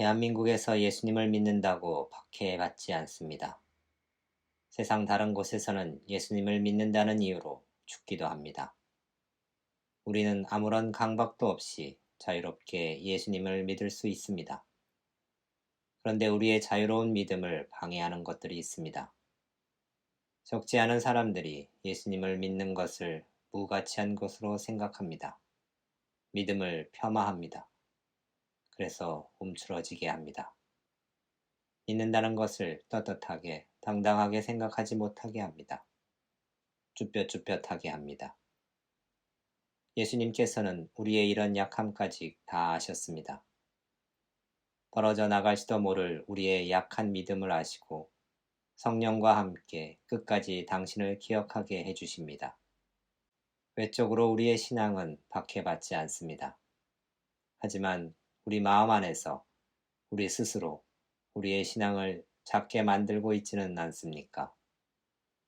대한민국에서 예수님을 믿는다고 박해받지 않습니다. 세상 다른 곳에서는 예수님을 믿는다는 이유로 죽기도 합니다. 우리는 아무런 강박도 없이 자유롭게 예수님을 믿을 수 있습니다. 그런데 우리의 자유로운 믿음을 방해하는 것들이 있습니다. 적지 않은 사람들이 예수님을 믿는 것을 무가치한 것으로 생각합니다. 믿음을 폄하합니다. 그래서 움츠러지게 합니다. 믿는다는 것을 떳떳하게, 당당하게 생각하지 못하게 합니다. 쭈뼛쭈뼛하게 합니다. 예수님께서는 우리의 이런 약함까지 다 아셨습니다. 떨어져 나갈지도 모를 우리의 약한 믿음을 아시고 성령과 함께 끝까지 당신을 기억하게 해주십니다. 외적으로 우리의 신앙은 박해받지 않습니다. 하지만 우리 마음 안에서 우리 스스로 우리의 신앙을 작게 만들고 있지는 않습니까?